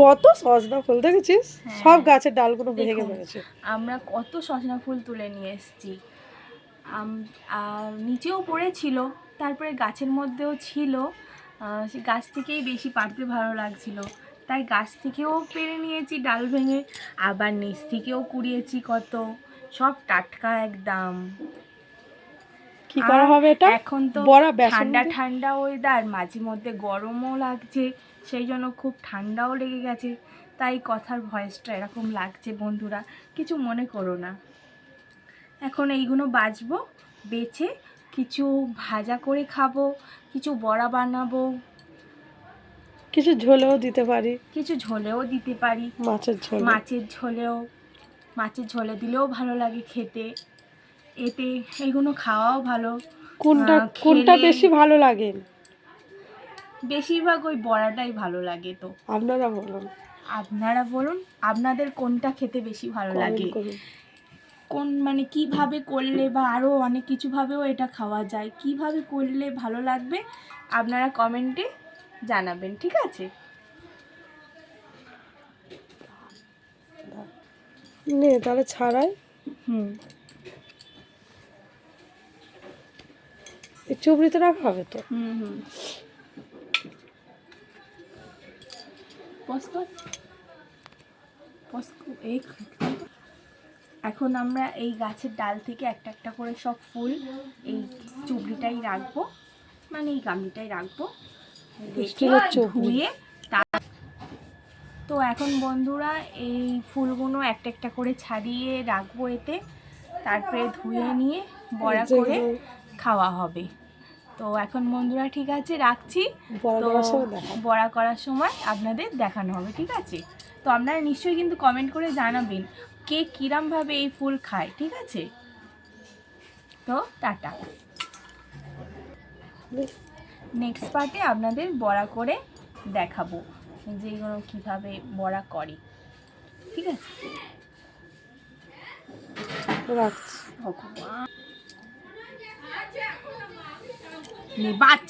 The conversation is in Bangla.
কত সজনা ফুল দেখেছিস? হ্যাঁ। সব গাছের ডালগুলো ভেঙে পড়েছে আমরা কত সজনা ফুল তুলে নিয়ে এসেছি। নিচেও পড়েছিল তারপরে গাছের মধ্যেও ছিল। সে গাছ থেকেই বেশি পারতে ভালো লাগছিল। তাই গাছ থেকেও পেরে নিয়েছি ডাল ভেঙে আবার নিচ থেকেও কুড়িয়েছি কত। সব টাটকা একদম। কি করা হবে এটা? এখন তো ঠান্ডা ঠান্ডা ওয়েদার মাঝে মধ্যে গরমও লাগছে। সেই জন্য খুব ঠান্ডাও লেগে গেছে তাই কথার ভয়েসটা এরকম লাগছে বন্ধুরা কিছু মনে করো না। এখন এইগুলো বাজবো বেছে কিছু ভাজা করে খাব কিছু বড়া বানাবো। কিছু ঝোলেও দিতে পারি। কিছু ঝোলেও দিতে পারি। মাছের ঝোল। মাছের ঝোলেও মাছের ঝোলে দিলেও ভালো লাগে খেতে। এতে এইগুলো খাওয়াও ভালো। কোনটা কোনটা বেশি ভালো লাগে? বেশিরভাগ ওই বড়াটাই ভালো লাগে তো। আপনারা বলুন। আপনারা বলুন আপনাদের কোনটা খেতে বেশি ভালো লাগে? কোন মানে কীভাবে করলে বা আরও অনেক কিছুভাবেও এটা খাওয়া যায় কীভাবে করলে ভালো লাগবে আপনারা কমেন্টে জানাবেন ঠিক আছে? নে তাহলে ছাড়াই। হুম। চুবড়িতে রাখা হবে তো? হুম হুম। এই এখন আমরা এই গাছের ডাল থেকে একটা একটা করে সব ফুল এই চুবড়িটাই রাখব। মানে এই গামলিটাই রাখব। ধুয়ে তো এখন বন্ধুরা এই ফুলগুলো একটা একটা করে ছাড়িয়ে রাখব এতে। তারপরে ধুয়ে নিয়ে বড়া করে খাওয়া হবে। তো এখন বন্ধুরা ঠিক আছে রাখছি। তো বড় করার সময় আপনাদের দেখানো হবে ঠিক আছে? তো আপনারা নিশ্চয়ই কিন্তু কমেন্ট করে জানাবেন কে কিরমভাবে এই ফুল খায় ঠিক আছে? তো টাটা। নেক্সট পার্টে আপনাদের বড়া করে দেখাবো যে এগুলো কীভাবে বড়া করে ঠিক আছে? রাখছি। ভগবান। নে বাছ